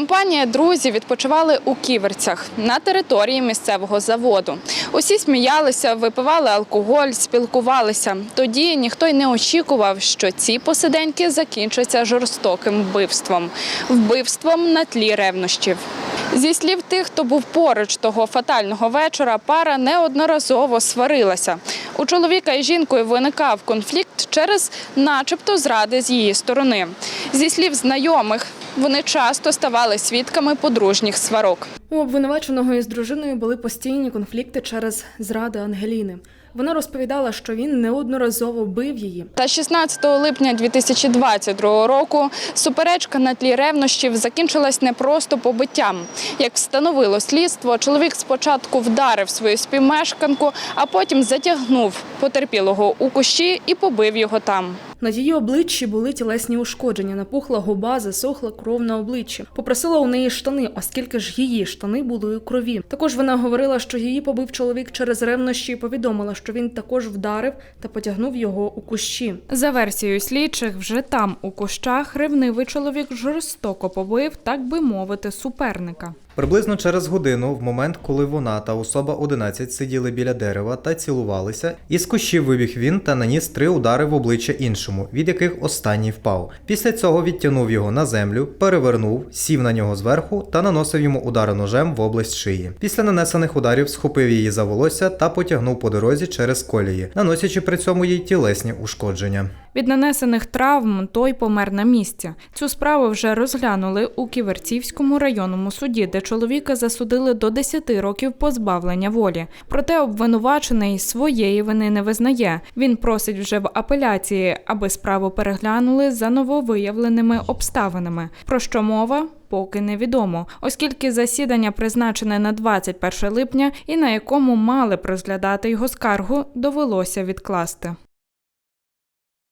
Компанія друзів відпочивали у ківерцях на території місцевого заводу. Усі сміялися, випивали алкоголь, спілкувалися. Тоді ніхто й не очікував, що ці посиденьки закінчаться жорстоким вбивством вбивством на тлі ревнощів. Зі слів тих, хто був поруч того фатального вечора, пара неодноразово сварилася. У чоловіка і жінкою виникав конфлікт через, начебто, зради з її сторони. Зі слів знайомих, вони часто ставали свідками подружніх сварок. У обвинуваченого із дружиною були постійні конфлікти через зради Ангеліни. Вона розповідала, що він неодноразово бив її. Та 16 липня 2022 року суперечка на тлі ревнощів закінчилась не просто побиттям. Як встановило слідство, чоловік спочатку вдарив свою співмешканку, а потім затягнув потерпілого у кущі і побив його там. На її обличчі були тілесні ушкодження, напухла губа, засохла кров на обличчі. Попросила у неї штани, оскільки ж її штани були у крові. Також вона говорила, що її побив чоловік через ревнощі і повідомила, що він також вдарив та потягнув його у кущі. За версією слідчих, вже там, у кущах, ревнивий чоловік жорстоко побив, так би мовити, суперника. Приблизно через годину, в момент, коли вона та особа 11 сиділи біля дерева та цілувалися, із кущів вибіг він та наніс три удари в обличчя іншому, від яких останній впав. Після цього відтягнув його на землю, перевернув, сів на нього зверху та наносив йому удари ножем в область шиї. Після нанесених ударів схопив її за волосся та потягнув по дорозі через колії, наносячи при цьому їй тілесні ушкодження. Від нанесених травм той помер на місці. Цю справу вже розглянули у Ківерцівському районному суді, де чоловіка засудили до 10 років позбавлення волі. Проте обвинувачений своєї вини не визнає. Він просить вже в апеляції, аби справу переглянули за нововиявленими обставинами. Про що мова? Поки невідомо, оскільки засідання призначене на 21 липня і на якому мали б розглядати його скаргу, довелося відкласти.